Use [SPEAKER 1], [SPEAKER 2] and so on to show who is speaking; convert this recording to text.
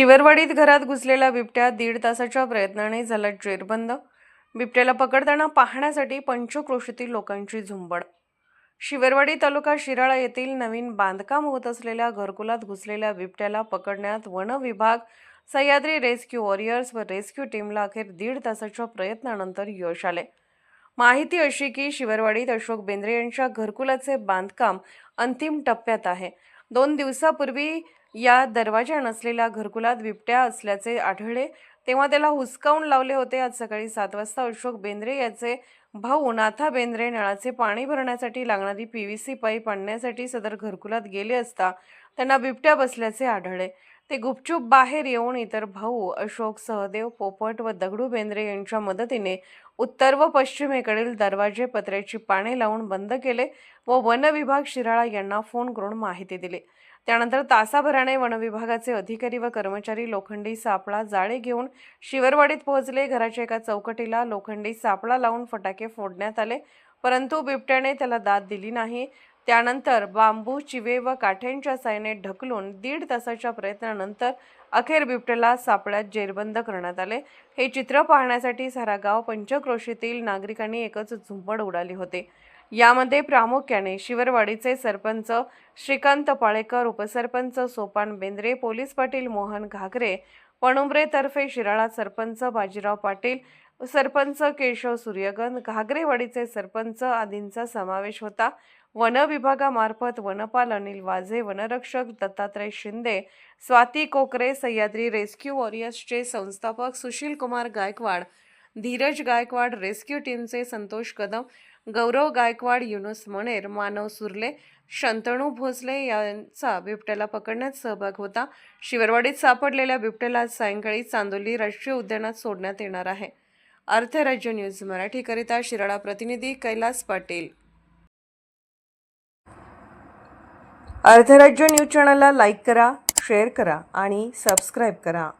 [SPEAKER 1] शिवरवाडीत घरात घुसलेला बिबट्या दीड तासाच्या प्रयत्नाने झाला जेरबंद. बिबट्याला पकडताना पाहण्यासाठी पंचक्रोशीतील लोकांची झुंबड. शिवरवाडी तालुका शिराळा येथील नवीन बांधकाम होत असलेल्या घरकुलात घुसलेल्या बिबट्याला पकडण्यात वन विभाग सह्याद्री रेस्क्यू वॉरियर्स व रेस्क्यू टीमला अखेर दीड तासाच्या प्रयत्नानंतर यश आले. माहिती अशी की शिवरवाडीत अशोक बेंद्रे यांच्या घरकुलाचे बांधकाम अंतिम टप्प्यात आहे. दोन दिवसापूर्वी या दरवाजा नसलेल्या घरकुलात बिबट्या असल्याचे आढळले. तेव्हा त्याला हुसकावून लावले होते. आज सकाळी सात वाजता अशोक बेंद्रे याचे भाऊ नाथा बेंद्रे नळाचे पाणी भरण्यासाठी लागणारी पी व्ही सी पाईप आणण्यासाठी सदर घरकुलात गेले असता त्यांना बिबट्या बसल्याचे आढळले. ते गुपचूप बाहेर येऊन इतर भाऊ अशोक सहदेव पोपट व दगडू बेंद्रे यांच्या मदतीने उत्तर व पश्चिमेकडील दरवाजे पत्र्याची पाने लावून बंद केले व वन विभाग शिराळा यांना फोन करून माहिती दिली. त्यानंतर तासाभराने वनविभागाचे अधिकारी व कर्मचारी लोखंडी सापळा जाळे घेऊन शिवरवाडीत पोहोचले. घराच्या एका चौकटीला लोखंडी सापळा लावून फटाके फोडण्यात आले. परंतु बिबट्याने त्याला दाद दिली नाही. त्यानंतर बांबू चिवे व काठ्यांच्या सायने ढकलून दीड तासाच्या प्रयत्नानंतर अखेर बिबट्याला सापळ्यात जेरबंद करण्यात आले. हे चित्र पाहण्यासाठी सारा गाव पंचक्रोशीतील नागरिकांनी एकच झुंबड उडाली होती. यामध्ये प्रामुख्याने शिवरवाडीचे सरपंच श्रीकांत पाळेकर उपसरपंच सोपान बेंद्रे पोलीस पाटील मोहन घागरे पणुंबरेतर्फे शिराळा सरपंच बाजीराव पाटील सरपंच केशव सूर्यगन घागरेवाडीचे सरपंच आदींचा समावेश होता. वन विभागामार्फत वनपाल अनिल वाझे वनरक्षक दत्तात्रय शिंदे स्वाती कोकरे सह्याद्री रेस्क्यू वॉरियर्सचे संस्थापक सुशील कुमार गायकवाड धीरज गायकवाड रेस्क्यू टीमचे संतोष कदम गौरव गायकवाड युनुस मणेर मानव सुर्ले शंतणू भोसले यांचा बिबट्याला पकडण्यात सहभाग होता. शिवरवाडीत सापडलेल्या बिबट्याला सायंकाळी चांदोली राष्ट्रीय उद्यानात सोडण्यात येणार आहे. अर्थराज्य न्यूज मराठीकरिता शिराळा प्रतिनिधी कैलास पाटील. अर्थराज्य न्यूज चॅनलला लाईक करा शेअर करा आणि सबस्क्राईब करा.